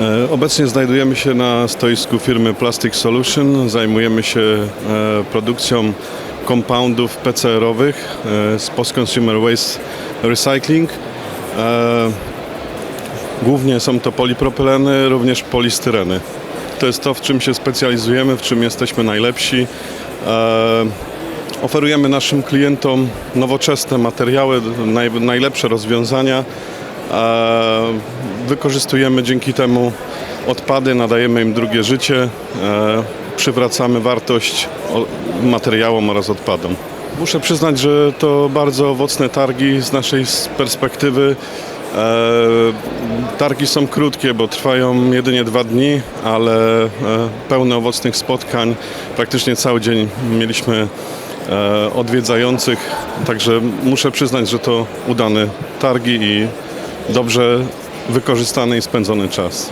E, Obecnie znajdujemy się na stoisku firmy Plastic Solution. Zajmujemy się e, produkcją compoundów PCR-owych e, z post-consumer waste recycling. Głównie są to polipropyleny, również polistyreny. To jest to, w czym się specjalizujemy, w czym jesteśmy najlepsi. Oferujemy naszym klientom nowoczesne materiały, naj, najlepsze rozwiązania. E, Wykorzystujemy dzięki temu odpady, nadajemy im drugie życie, e, przywracamy wartość materiałom oraz odpadom. Muszę przyznać, że to bardzo owocne targi z naszej perspektywy. E, Targi są krótkie, bo trwają jedynie dwa dni, ale pełne owocnych spotkań. Praktycznie cały dzień mieliśmy odwiedzających, także muszę przyznać, że to udane targi i dobrze wykorzystany i spędzony czas.